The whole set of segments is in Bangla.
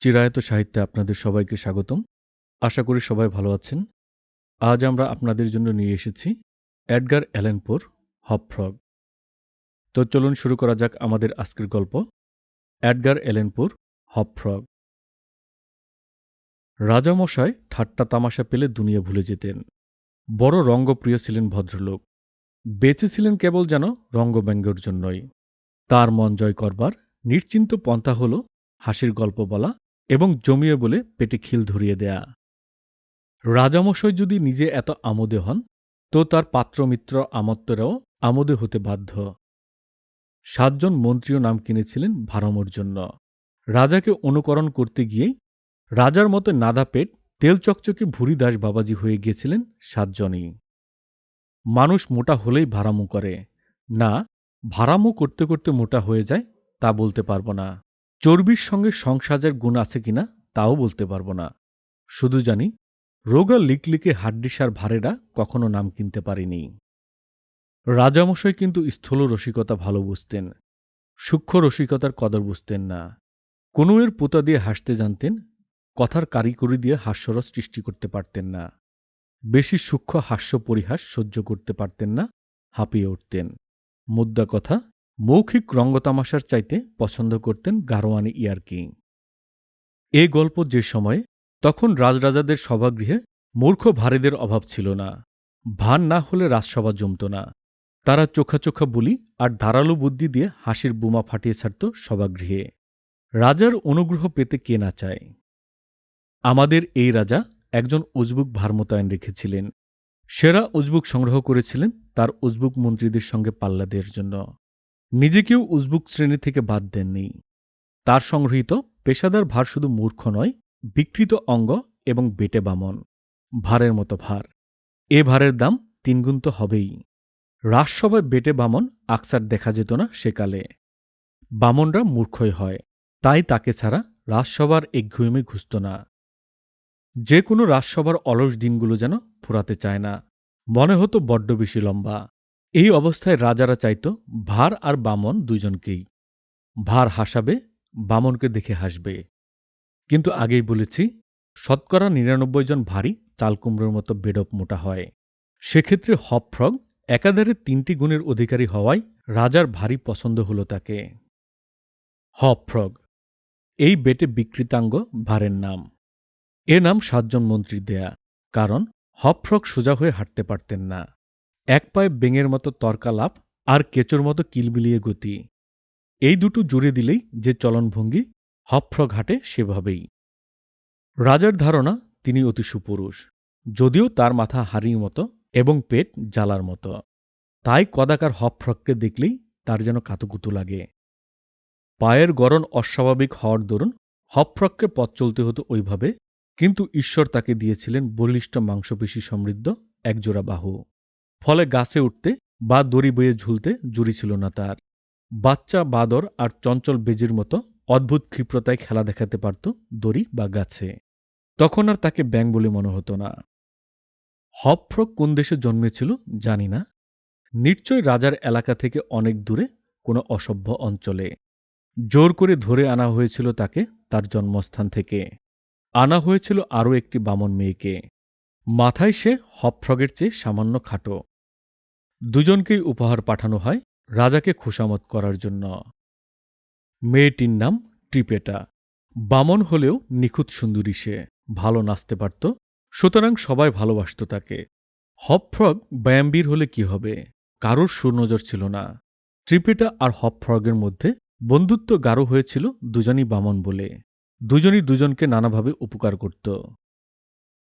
চিরায়ত সাহিত্যে আপনাদের সবাইকে স্বাগতম। আশা করি সবাই ভালো আছেন। আজ আমরা আপনাদের জন্য নিয়ে এসেছি এডগার অ্যালেনপোর হপফ্রগ তো চলুন শুরু করা যাক আমাদের আজকের গল্প, এডগার অ্যালেনপোর হপফ্রগ রাজামশায় ঠাট্টা তামাশা পেলে দুনিয়া ভুলে যেতেন। বড় রঙ্গপ্রিয় ছিলেন ভদ্রলোক। বেঁচে ছিলেন কেবল যেন রঙ্গব্যঙ্গের জন্যই। তার মন জয় করবার নিশ্চিন্ত পন্থা হল হাসির গল্প বলা এবং জমিয়ে বলে পেটে খিল ধরিয়ে দেয়া। রাজামশাই যদি নিজে এত আমোদে হন, তো তার পাত্রমিত্র আমত্তরাও আমোদে হতে বাধ্য। সাতজন মন্ত্রীও নাম কিনেছিলেন ভারমর জন্য। রাজাকে অনুকরণ করতে গিয়েই রাজার মতো নাদা পেট, তেল চকচকে ভুরি দাস বাবাজি হয়ে গিয়েছিলেন সাতজনই। মানুষ মোটা হলেই ভাড়ামো করে। না ভাড়ামো করতে করতে মোটা হয়ে যায়, তা বলতে পারব না। চর্বির সঙ্গে সংসাজের গুণ আছে কিনা তাও বলতে পারব না। শুধু জানি, রোগা লিকলিকে হাড্ডিসার ভারেরা কখনো নাম কিনতে পারিনি। রাজামশাই কিন্তু স্থূল রসিকতা ভালো বুঝতেন, সূক্ষ্ম রসিকতার কদর বুঝতেন না। কনুয়ের পোতা দিয়ে হাসতে জানতেন, কথার কারিকরি দিয়ে হাস্যরস সৃষ্টি করতে পারতেন না। বেশি সূক্ষ্ম হাস্য পরিহাস সহ্য করতে পারতেন না, হাঁপিয়ে উঠতেন। মুদ্রা কথা মৌখিক রঙ্গতামাশার চাইতে পছন্দ করতেন গারোয়ানি ইয়ারকি এ গল্প যে সময়ে, তখন রাজরাজাদের সভাগৃহে মূর্খ ভারেদের অভাব ছিল না। ভান না হলে রাজসভা জমত না। তারা চোখা চোখা বুলি আর ধারালো বুদ্ধি দিয়ে হাসির বোমা ফাটিয়ে ছাড়ত সভাগৃহে। রাজার অনুগ্রহ পেতে কে না চায়? আমাদের এই রাজা একজন উজবুক ভার মোতায়েন রেখেছিলেন। সেরা উজবুক সংগ্রহ করেছিলেন তার উজবুক মন্ত্রীদের সঙ্গে পাল্লা দেওয়ার জন্য। নিজেকেও উজবুক শ্রেণি থেকে বাদ দেননি। তার সংগৃহীত পেশাদার ভার শুধু মূর্খ নয়, বিকৃত অঙ্গ এবং বেটে বামন। ভারের মতো ভার। এ ভারের দাম তিনগুণ তো হবেই। রাজসভায় বেটে বামন আকসার দেখা যেত না সেকালে। বামনরা মূর্খই হয়, তাই তাকে ছাড়া রাজসভার একঘুয়েমে ঘুষত না। যে কোনো রাজসভার অলস দিনগুলো যেন ফুরাতে চায় না। মনে হতো বড্ড বেশি লম্বা। এই অবস্থায় রাজারা চাইত ভার আর বামন দুজনকেই ভার হাসাবে, বামনকে দেখে হাসবে। কিন্তু আগেই বলেছি, শতকরা নিরানব্বই জন ভারী চালকুমড়োর মতো বেডপ মোটা হয়। সেক্ষেত্রে হপফ্রগ একাধারে তিনটি গুণের অধিকারী হওয়ায় রাজার ভারী পছন্দ হল তাকে। হপফ্রগ, এই বেটে বিকৃতাঙ্গ ভারের নাম। এ নাম সাতজন মন্ত্রীর দেয়া, কারণ হপফ্রগ সোজা হয়ে হাঁটতে পারতেন না। এক পায়ে বেঙের মতো তর্কালাপ আর কেচোর মতো কিলবিলিয়ে গতি। এই দুটো জুড়ে দিলেই যে চলনভঙ্গি হপফ্রগ ঘাটে সেভাবেই। রাজার ধারণা, তিনি অতি সুপুরুষ, যদিও তার মাথা হাড়ির মতো এবং পেট জ্বালার মতো। তাই কদাকার হপফ্রগকে দেখলেই তার যেন কাতুকুতু লাগে। পায়ের গড়ন অস্বাভাবিক হওয়ার দরুন হপফ্রগকে পথ চলতে হতো ওইভাবে, কিন্তু ঈশ্বর তাকে দিয়েছিলেন বলিষ্ঠ মাংসপেশি সমৃদ্ধ একজোড়া বাহু। ফলে গাছে উঠতে বা দড়ি বয়ে ঝুলতে জুড়ি ছিল না তার। বাচ্চা, বাদর আর চঞ্চল বেজির মতো অদ্ভুত ক্ষিপ্রতায় খেলা দেখাতে পারত দড়ি বা গাছে। তখন আর তাকে ব্যাং বলে মনে হতো না। হপফ্রক কোন দেশে জন্মেছিল জানি না। নিশ্চয় রাজার এলাকা থেকে অনেক দূরে কোনো অসভ্য অঞ্চলে। জোর করে ধরে আনা হয়েছিল তাকে তার জন্মস্থান থেকে। আনা হয়েছিল আরও একটি বামন মেয়েকে। মাথায় সে হপফ্রগের চেয়ে সামান্য খাটো। দুজনকেই উপহার পাঠানো হয় রাজাকে খুশামত করার জন্য। মেয়েটির নাম ট্রিপেটা বামন হলেও নিখুঁত সুন্দরী সে, ভালো নাচতে পারত, সুতরাং সবাই ভালোবাসত তাকে। হপফ্রগ ব্যায়ামবীর হলে কি হবে? কারোর সুনজর ছিল না। ট্রিপেটা আর হপফ্রগের মধ্যে বন্ধুত্ব গাঢ় হয়েছিল দুজনই বামন বলে। দুজনই দুজনকে নানাভাবে উপকার করত।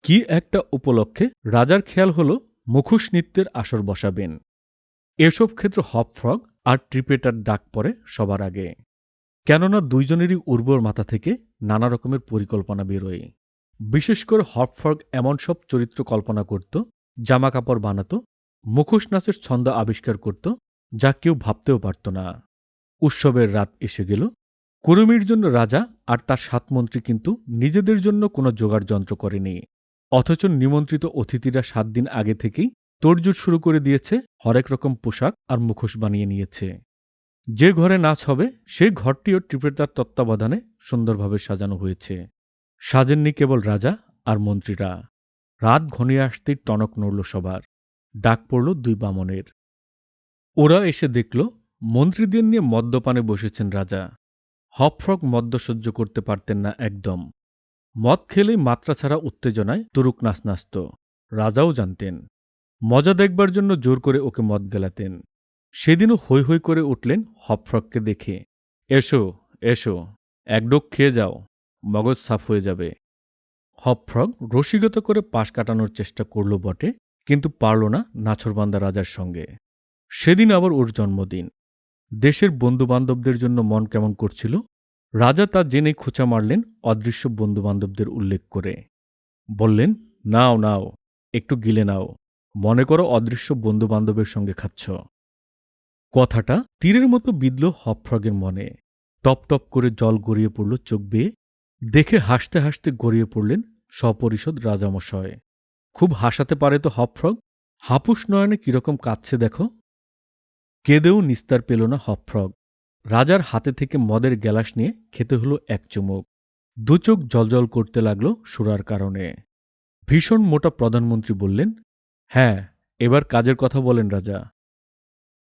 কি একটা উপলক্ষে রাজার খেয়াল হল মুখোশ নৃত্যের আসর বসাবেন। এসব ক্ষেত্র হপফ্রগ আর ট্রিপেটার ডাক পড়ে সবার আগে। কেননা দুইজনেরই উর্বর মাথা থেকে নানা রকমের পরিকল্পনা বেরোয়। বিশেষ করে হপফ্রগ এমন সব চরিত্র কল্পনা করত জামা কাপড় বানাত, মুখোশ নাচের ছন্দ আবিষ্কার করত, যা কেউ ভাবতেও পারত না। উৎসবের রাত এসে গেল। কুরুমির জন্য রাজা আর তার সাত মন্ত্রী কিন্তু নিজেদের জন্য কোনো জোগাড় যন্ত্র করেনি। অথচ নিমন্ত্রিত অতিথিরা সাত দিন আগে থেকেই তোড়জোড় শুরু করে দিয়েছে, হরেক রকম পোশাক আর মুখোশ বানিয়ে নিয়েছে। যে ঘরে নাচ হবে, সেই ঘরটিও ট্রিপেটার তত্ত্বাবধানে সুন্দরভাবে সাজানো হয়েছে। সাজেননি কেবল রাজা আর মন্ত্রীরা। রাত ঘনিয়ে আসতেই টনক নড়ল সবার। ডাক পড়ল দুই বামনের। ওরা এসে দেখল, মন্ত্রীদের নিয়ে মদ্যপানে বসেছেন রাজা। হপফ্রক মদ্য সহ্য করতে পারতেন না একদম। মদ খেলেই মাত্রা ছাড়া উত্তেজনায় তুরুক নাচ নাচত রাজাও জানতেন, মজা দেখবার জন্য জোর করে ওকে মদ গেলাতেন। সেদিনও হৈ হৈ করে উঠলেন হপফ্রককে দেখে। এসো এসো, এক ডোক খেয়ে যাও, মগজ সাফ হয়ে যাবে। হপফ্রগ রসিকতা করে পাশ কাটানোর চেষ্টা করল বটে, কিন্তু পারল না নাছরবান্দা রাজার সঙ্গে। সেদিন আবার ওর জন্মদিন। দেশের বন্ধুবান্ধবদের জন্য মন কেমন করছিল? রাজা তা জেনে খোঁচা মারলেন অদৃশ্য বন্ধুবান্ধবদের উল্লেখ করে। বললেন, নাও নাও, একটু গিলে নাও। মনে করো অদৃশ্য বন্ধুবান্ধবের সঙ্গে খাচ্ছ। কথাটা তীরের মতো বিদল হপফ্রগের মনে। টপ টপ করে জল গড়িয়ে পড়ল চোখ বেয়ে। দেখে হাসতে হাসতে গড়িয়ে পড়লেন সপরিষদ রাজামশয় খুব হাসাতে পারে তো হপফ্রগ? হাপুস নয়নে কীরকম কাঁদছে দেখো। কেঁদেও নিস্তার পেল না হপফ্রগ। রাজার হাতে থেকে মদের গ্যালাস নিয়ে খেতে হলো এক চুমুক। দু চোখ জলজল করতে লাগল সুরার কারণে। ভীষণ মোটা প্রধানমন্ত্রী বললেন হ্যাঁ এবার কাজের কথা বলেন রাজা।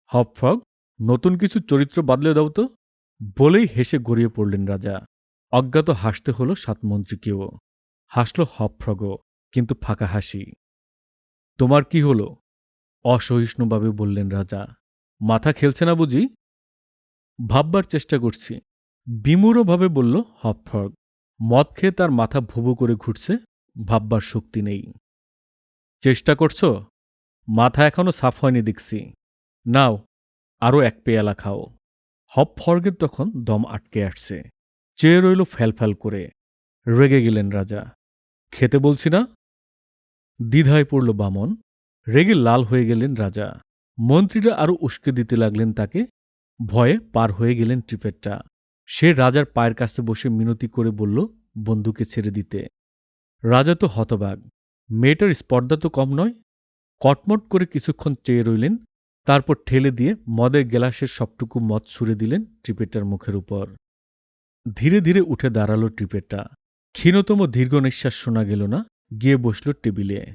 হপফ্রগ নতুন কিছু চরিত্র বাদলে দাও তো। বলেই হেসে গড়িয়ে পড়লেন রাজা। অজ্ঞাত হাসতে হলো সাতমন্ত্রীকেও হাসল হপফ্রগও কিন্তু ফাঁকা হাসি। তোমার কি হলো? অসহিষ্ণুভাবে বললেন রাজা। মাথা খেলছে না বুঝি? ভাববার চেষ্টা করছি। বিমূঢ়ভাবে বলল হপফ্রগ মদ খেয়ে তার মাথা ভুবু করে ঘুরছে, ভাববার শক্তি নেই। চেষ্টা করছ? মাথা এখনও সাফ হয়নি দেখছি। নাও, আরও এক পেয়ালা খাও। হপ ফর্গের তখন দম আটকে আসছে। চেয়ে রইল ফ্যালফ্যাল করে। রেগে গেলেন রাজা। খেতে বলছি না? দ্বিধায় পড়ল বামন। রেগে লাল হয়ে গেলেন রাজা। মন্ত্রীরা আরও উস্কে দিতে লাগলেন তাকে। ভয়ে পার হয়ে গেলেন ট্রিপেটটা। সে রাজার পায়ের কাছে বসে মিনতি করে বলল বন্ধুকে ছেড়ে দিতে। রাজা তো হতবাগ মেয়েটার স্পর্ধা তো কম নয়। কটমট করে কিছুক্ষণ চেয়ে রইলেন, তারপর ঠেলে দিয়ে মদের গ্লাসের সবটুকু মদ ছুড়ে দিলেন ট্রিপেটার মুখের উপর। ধীরে ধীরে উঠে দাঁড়াল ট্রিপেটা ক্ষীণতম দীর্ঘ নিঃশ্বাস শোনা গেল না, গিয়ে বসল টেবিলে।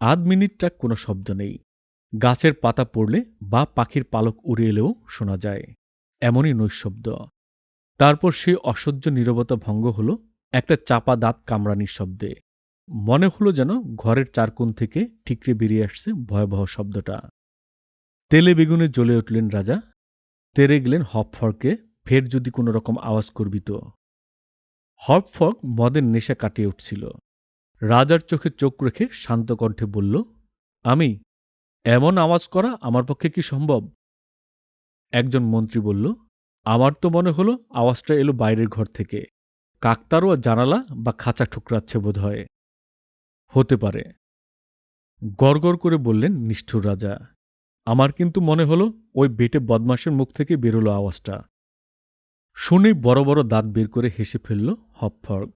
আধ মিনিটটা কোনো শব্দ নেই। গাছের পাতা পড়লে বা পাখির পালক উড়ে এলেও শোনা যায়, এমনই নৈশব্দ। তারপর সেই অসহ্য নীরবতা ভঙ্গ হল একটা চাপা দাঁত কামড়ানির শব্দে। মনে হলো যেন ঘরের চারকোণ থেকে ঠিকরে বেরিয়ে আসছে ভয়াবহ শব্দটা। তেলে বেগুনে জ্বলে উঠলেন রাজা। তেরে গেলেন হপফরকে, ফের যদি কোনো রকম আওয়াজ করবি তো হপফক মদের নেশা কাটিয়ে উঠছিল। রাজার চোখে চোখ রেখে শান্ত কণ্ঠে বলল, আমি এমন আওয়াজ করা আমার পক্ষে কি সম্ভব? একজন মন্ত্রী বলল, আমার তো মনে হলো আওয়াজটা এলো বাইরের ঘর থেকে। কাকতারোয়া জানালা বা খাঁচা ঠুকরাচ্ছে বোধ হয় হতে পারে। গড়গড় করে বললেন নিষ্ঠুর রাজা, আমার কিন্তু মনে হলো ওই বেটে বদমাসের মুখ থেকে বেরোলো আওয়াজটা। শুনেই বড় বড় দাঁত বের করে হেসে ফেলল হপফর্গ।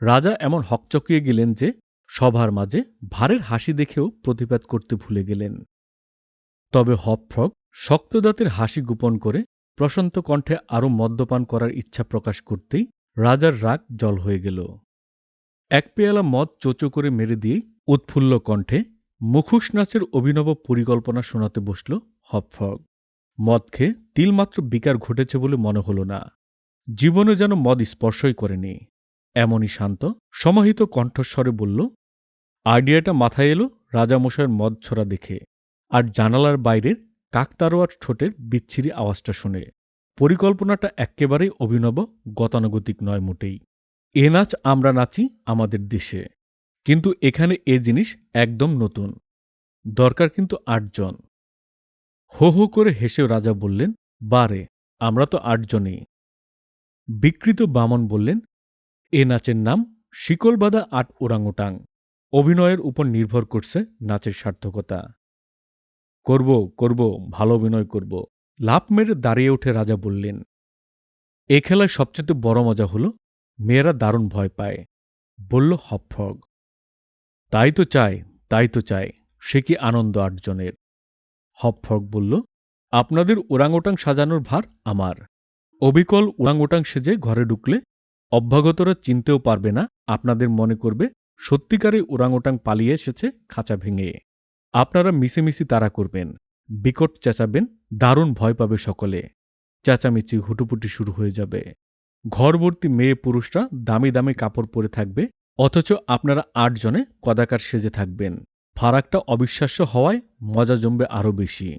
রাজা এমন হকচকিয়ে গেলেন যে সভার মাঝে ভারের হাসি দেখেও প্রতিবাদ করতে ভুলে গেলেন। তবে হপফ্রগ শক্ত দাঁতের হাসি গোপন করে প্রশান্ত কণ্ঠে আরও মদ্যপান করার ইচ্ছা প্রকাশ করতেই রাজার রাগ জল হয়ে গেল। এক পেয়ালা মদ চোচো করে মেরে দিয়ে উৎফুল্ল কণ্ঠে মুখোশ নাচের অভিনব পরিকল্পনা শোনাতে বসল হপফগ মদ খেয়ে তিলমাত্র বিকার ঘটেছে বলে মনে হল না। জীবনে যেন মদ স্পর্শই করেনি। এমনই শান্ত, সমাহিত কণ্ঠস্বরে বলল আইডিয়াটা মাথায় এলো রাজামশাইয়ের মদ ছড়া দেখে আর জানালার বাইরের কাকতারোয়ার ঠোঁটের বিচ্ছিরি আওয়াজটা শুনে। পরিকল্পনাটা একেবারেই অভিনব, গতানুগতিক নয় মোটেই। এ নাচ, আমরা নাচি আমাদের দেশে। কিন্তু এখানে এ জিনিস একদম নতুন। দরকার কিন্তু আটজন। হো হো করে হেসে রাজা বললেন, বারে, আমরা তো আটজনই। বিকৃত বামন বললেন, এ নাচের নাম শিকলবাদা আট ওরাংওটাং অভিনয়ের উপর নির্ভর করছে নাচের সার্থকতা। করব করব, ভালো অভিনয় করব। লাভ মেরে দাঁড়িয়ে উঠে রাজা বললেন, এ খেলায় সবচেয়ে বড় মজা হল, মেয়েরা দারুণ ভয় পায়। বলল হপফগ, তাই তো চাই, তাই তো চাই, সে কি আনন্দ আটজনের? হপফগ বলল, আপনাদের ওরাংওটাং সাজানোর ভার আমার। অবিকল ওরাংওটাং সেজে ঘরে ঢুকলে অভ্যাগতরা চিনতেও পারবে না, আপনাদের মনে করবে সত্যিকারে ওরাংওটাং পালিয়ে এসেছে খাঁচা ভেঙে। আপনারা মিশিমিশি তাড়া করবেন। বিকট চেঁচাবেন, দারুণ ভয় পাবে সকলে। চেঁচামেচি হুটুপুটি শুরু হয়ে যাবে। ঘরভর্তি মেয়ে পুরুষরা দামি দামি কাপড় পরে থাকবে, অথচ আপনারা আটজনে কদাকার সেজে থাকবেন। ফারাকটা অবিশ্বাস্য হওয়ায় মজা জমবে আরও বেশি।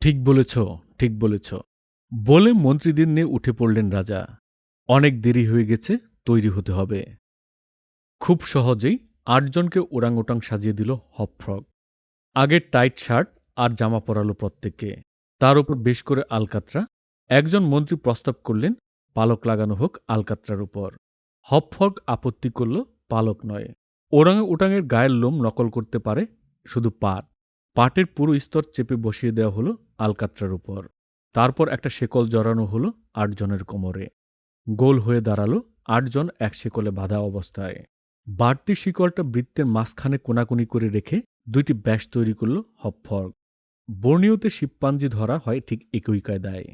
ঠিক বলেছ ঠিক বলেছ। বলে মন্ত্রীদের নিয়ে উঠে পড়লেন রাজা। অনেক দেরি হয়ে গেছে, তৈরি হতে হবে। খুব সহজেই আটজনকে ওরাংওটাং সাজিয়ে দিল হপ ফ্রক আগে টাইট শার্ট আর জামা পরালো প্রত্যেককে। তার উপর বেশ করে আলকাত্রা। একজন মন্ত্রী প্রস্তাব করলেন, পালক লাগানো হোক আলকাত্রার উপর। হপফর্গ আপত্তি করল, পালক নয়। ওরাং উটাংয়ের গায়ের লোম নকল করতে পারে শুধু পাট। পাটের পুরো স্তর চেপে বসিয়ে দেওয়া হলো আলকাত্রার উপর। তারপর একটা শেকল জড়ানো হলো আটজনের কোমরে। গোল হয়ে দাঁড়াল আটজন এক শেকলে বাঁধা অবস্থায়। বাড়তি শিকলটা বৃত্তের মাঝখানে কোনাকুনি করে রেখে দুইটি ব্যাস তৈরি করল হপফর্গ। বর্ণীয়তে শিবপাঞ্জি ধরা হয় ঠিক একই কায়দায়।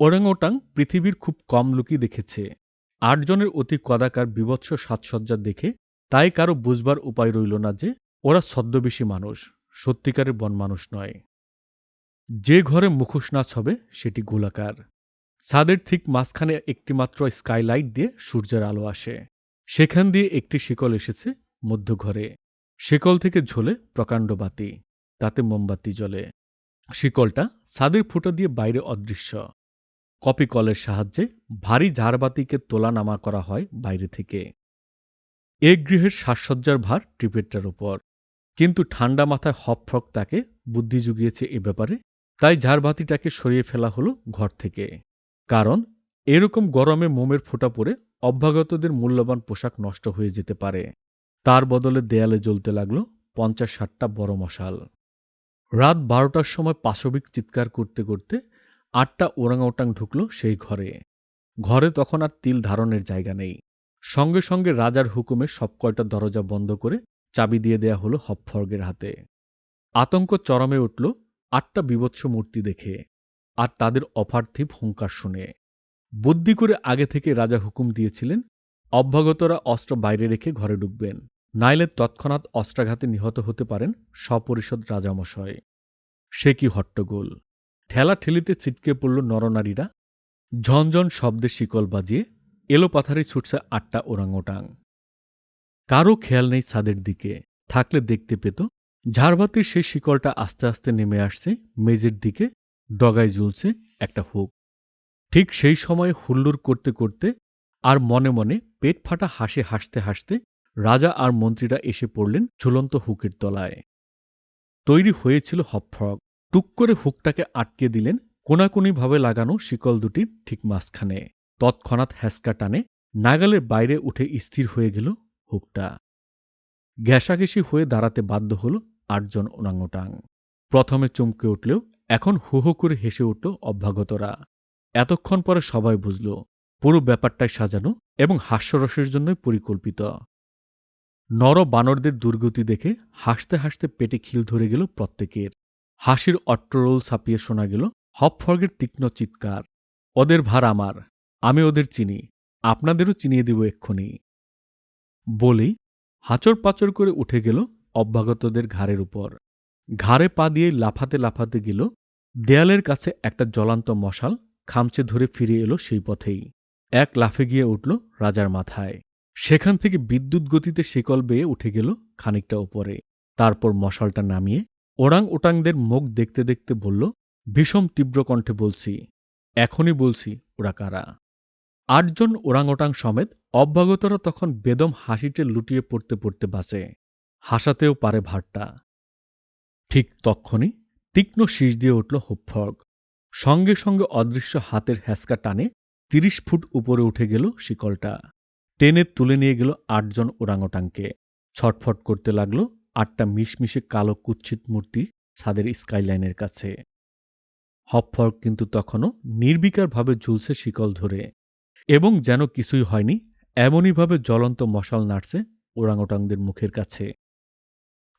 ওরাংওটাং পৃথিবীর খুব কম লোকই দেখেছে। আটজনের অতি কদাকার বিভৎস সাজসজ্জা দেখে তাই কারও বুঝবার উপায় রইল না যে ওরা ছদ্মবেশী মানুষ, সত্যিকারের বন মানুষ নয়। যে ঘরে মুখোশ নাচ হবে সেটি গোলাকার। ছাদের ঠিক মাঝখানে একটিমাত্র স্কাইলাইট দিয়ে সূর্যের আলো আসে। সেখান দিয়ে একটি শিকল এসেছে মধ্যঘরে শিকল থেকে ঝোলে প্রকাণ্ড বাতি, তাতে মোমবাতি জ্বলে। শিকলটা ছাদের ফুটো দিয়ে বাইরে অদৃশ্য। কপি কলের সাহায্যে ভারী ঝাড়বাতিকে তোলা নামা করা হয় বাইরে থেকে। এ গৃহের সাজসজ্জার ভার ট্রিপেটটার উপর। কিন্তু ঠান্ডা মাথায় হপফ্রক তাকে বুদ্ধি জুগিয়েছে এ ব্যাপারে, তাই ঝাড়বাতিটাকে সরিয়ে ফেলা হলো ঘর থেকে। কারণ এরকম গরমে মোমের ফোঁটা পড়ে অভ্যাগতদের মূল্যবান পোশাক নষ্ট হয়ে যেতে পারে। তার বদলে দেয়ালে জ্বলতে লাগল পঞ্চাশ ষাটটা বড় মশাল। রাত বারোটার সময় পাশবিক চিৎকার করতে করতে আটটা ওরাংওটাং ঢুকল সেই ঘরে। ঘরে তখন আর তিল ধারণের জায়গা নেই। সঙ্গে সঙ্গে রাজার হুকুমে সব কয়টা দরজা বন্ধ করে চাবি দিয়ে দেয়া হলো হপফর্গের হাতে। আতঙ্ক চরমে উঠল আটটা বিভৎস মূর্তি দেখে। আর তাদের অপার্থিব হুঙ্কার শুনে। বুদ্ধি করে আগে থেকে রাজা হুকুম দিয়েছিলেন, অভ্যাগতরা অস্ত্র বাইরে রেখে ঘরে ঢুকবেন, নাইলে তৎক্ষণাৎ অস্ত্রাঘাতে নিহত হতে পারেন সপরিষদ রাজামশয়। সে কি হট্টগোল। ঠেলা ঠেলিতে ছিটকে পড়ল নরনারীরা। ঝনঝন শব্দে শিকল বাজিয়ে এলো পাথারে ছুটছে আটটা ওরাংওটাং কারও খেয়াল নেই ছাদের দিকে, থাকলে দেখতে পেত, ঝাড়বাতির সেই শিকলটা আস্তে আস্তে নেমে আসছে মেজের দিকে, ডগায় ঝুলছে একটা হুক। ঠিক সেই সময় হুল্লুর করতে করতে আর মনে মনে পেট ফাটা হাসি হাসতে হাসতে রাজা আর মন্ত্রীরা এসে পড়লেন ঝুলন্ত হুকের তলায়। তৈরি হয়েছিল হপফ্রগ টুক করে হুকটাকে আটকে দিলেন, কোনাকুনিভাবে লাগানো শিকল দুটির ঠিক মাঝখানে। তৎক্ষণাৎ হ্যাসকা টানে নাগালের বাইরে উঠে স্থির হয়ে গেল হুকটা। ঘেঁষাঘেঁষি হয়ে দাঁড়াতে বাধ্য হল আটজন ওরাংওটাং প্রথমে চমকে উঠলেও এখন হু করে হেসে উঠল অভ্যাগতরা। এতক্ষণ পরে সবাই বুঝল, পুরো ব্যাপারটাই সাজানো এবং হাস্যরসের জন্যই পরিকল্পিত। নর বানরদের দুর্গতি দেখে হাসতে হাসতে পেটে খিল ধরে গেল প্রত্যেকের। হাসির অট্টরোল ছাপিয়ে শোনা গেল হপফর্গের তীক্ষ্ণ চিৎকার, ওদের ভার আমার, আমি ওদের চিনি, আপনাদেরও চিনিয়ে দেব এক্ষুনি। বলেই হাচর পাচর করে উঠে গেল অভ্যাগতদের ঘাড়ের উপর। ঘাড়ে পা দিয়ে লাফাতে লাফাতে গেল দেয়ালের কাছে একটা জ্বলান্ত মশাল খামচে ধরে ফিরে এলো সেই পথেই। এক লাফে গিয়ে উঠল রাজার মাথায়। সেখান থেকে বিদ্যুৎ গতিতে শিকল বেয়ে উঠে গেল খানিকটা ওপরে তারপর মশালটা নামিয়ে ওরাং ওটাংদের মুখ দেখতে দেখতে বলল, ভীষণ তীব্র কণ্ঠে বলছি, এখনই বলছি ওরা কারা? আটজন ওরাং ওটাং সমেত অভ্যাগতরা তখন বেদম হাসিটে লুটিয়ে পড়তে পড়তে বাঁচে। হাসাতেও পারে ভারটা ঠিক তক্ষণই তীক্ষ্ণ শীষ দিয়ে উঠল হুপফর্গ। সঙ্গে সঙ্গে অদৃশ্য হাতের হ্যাসকা টানে তিরিশ ফুট উপরে উঠে গেল শিকলটা। টেনে তুলে নিয়ে গেল আটজন ওরাংওটাংকে ছটফট করতে লাগল আটটা মিশমিশে কালো কুচ্ছিত মূর্তি ছাদের স্কাইলাইনের কাছে। হপফর্গ কিন্তু তখনও নির্বিকারভাবে ঝুলছে শিকল ধরে এবং যেন কিছুই হয়নি, এমনইভাবে জ্বলন্ত মশাল নাড়ছে ওরাংওটাংদের মুখের কাছে।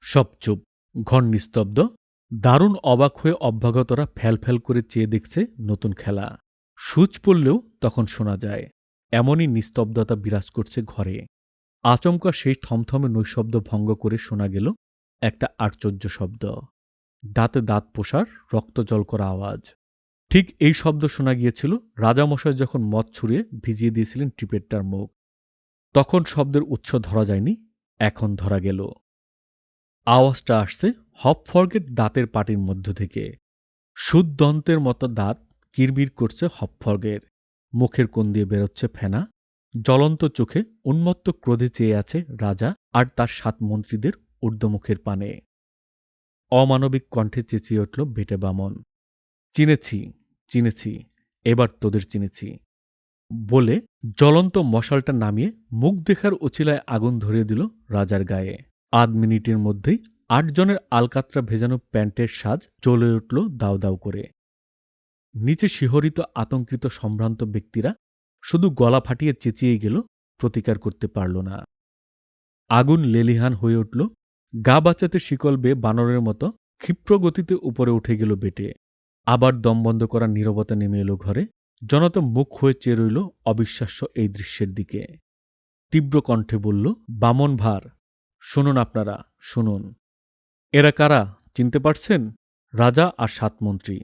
সব চুপ, ঘন নিস্তব্ধ দারুণ অবাক হয়ে অভ্যাগতরা ফ্যাল ফ্যাল করে চেয়ে দেখছে নতুন খেলা। সুচ পড়লেও তখন শোনা যায়, এমনই নিস্তব্ধতা বিরাজ করছে ঘরে। আচমকা সেই থমথমে নৈশব্দ ভঙ্গ করে শোনা গেল একটা আশ্চর্য শব্দ। দাঁতে দাঁত পোষার রক্ত জল করা আওয়াজ। ঠিক এই শব্দ শোনা গিয়েছিল রাজামশাই যখন মদ ছুঁড়ে ভিজিয়ে দিয়েছিলেন টিপেটটার মুখ। তখন শব্দের উৎস ধরা যায়নি, এখন ধরা গেল। আওয়াজটা আসছে হপফর্গের দাঁতের পাটির মধ্য থেকে। সুদদন্তের মতো দাঁত কিরবির করছে হপফর্গের মুখের কোণ দিয়ে বেরোচ্ছে ফেনা। জ্বলন্ত চোখে উন্মত্ত ক্রোধে চেয়ে আছে রাজা আর তার সাত মন্ত্রীদের ঊর্ধ্বমুখের পানে। অমানবিক কণ্ঠে চেঁচিয়ে উঠল বেটে বামন। চিনেছি চিনেছি, এবার তোদের চিনেছি। বলে জ্বলন্ত মশালটা নামিয়ে মুখ দেখার ওচিলায় আগুন ধরিয়ে দিল রাজার গায়ে। আধ মিনিটের মধ্যেই আটজনের আলকাত্রা ভেজানো প্যান্টের সাজ জ্বলে উঠল দাউ দাউ করে। নিচে শিহরিত, আতঙ্কিত, সম্ভ্রান্ত ব্যক্তিরা শুধু গলা ফাটিয়ে চেঁচিয়ে গেল, প্রতিকার করতে পারল না। আগুন লেলিহান হয়ে উঠল, গা বাঁচাতে শিকল বেয়ে বানরের মতো ক্ষিপ্র গতিতে উপরে উঠে গেল বেটে। আবার দম বন্ধ করা নীরবতা নেমে এলো ঘরে, জনতা মুখ হয়ে চেয়ে রইল অবিশ্বাস্য এই দৃশ্যের দিকে। তীব্র কণ্ঠে বলল বামন ভার শুনুন আপনারা, শুনুন। এরা কারা, চিনতে পারছেন? রাজা আর সাত মন্ত্রী।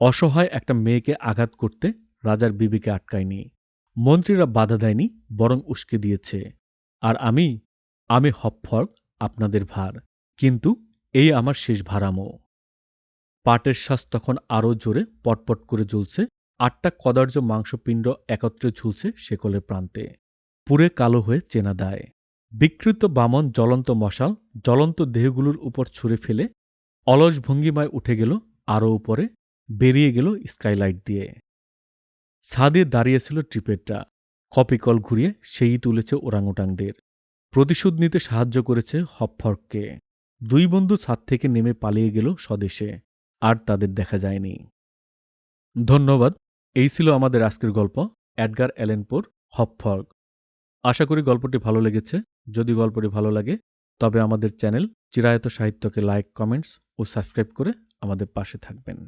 অসহায় একটা মেয়েকে আঘাত করতে রাজার বিবিকে আটকায়নি। মন্ত্রীরা বাধা দেয়নি, বরং উস্কে দিয়েছে। আর আমি আমি হপফর্গ আপনাদের ভার, কিন্তু এই আমার শেষ ভাড়ামো পাটের শ্বাস তখন আরও জোরে পটপট করে জ্বলছে, আটটা কদার্য মাংসপিণ্ড একত্রে ঝুলছে শেকলের প্রান্তে। পুরে কালো হয়ে চেনা দেয়। বিকৃত বামন জ্বলন্ত মশাল জ্বলন্ত দেহগুলোর উপর ছুঁড়ে ফেলে অলস ভঙ্গিমায় উঠে গেল আরও উপরে, বেরিয়ে গেল স্কাইলাইট দিয়ে। ছাদে দাঁড়িয়েছিল ট্রিপেরটা কপিকল ঘুরিয়ে সেই তুলেছে ওরাংওটাংদের প্রতিশোধ নিতে সাহায্য করেছে হপফর্ককে। দুই বন্ধু ছাদ থেকে নেমে পালিয়ে গেল স্বদেশে। আর তাদের দেখা যায়নি। ধন্যবাদ, এই ছিল আমাদের আজকের গল্প। অ্যাডগার অ্যালেনপোর হপফর্গ আশা করি গল্পটি ভালো লেগেছে। যদি গল্পটি ভালো লাগে, তবে আমাদের চ্যানেল চিরায়ত সাহিত্যকে লাইক, কমেন্টস ও সাবস্ক্রাইব করে আমাদের পাশে থাকবেন।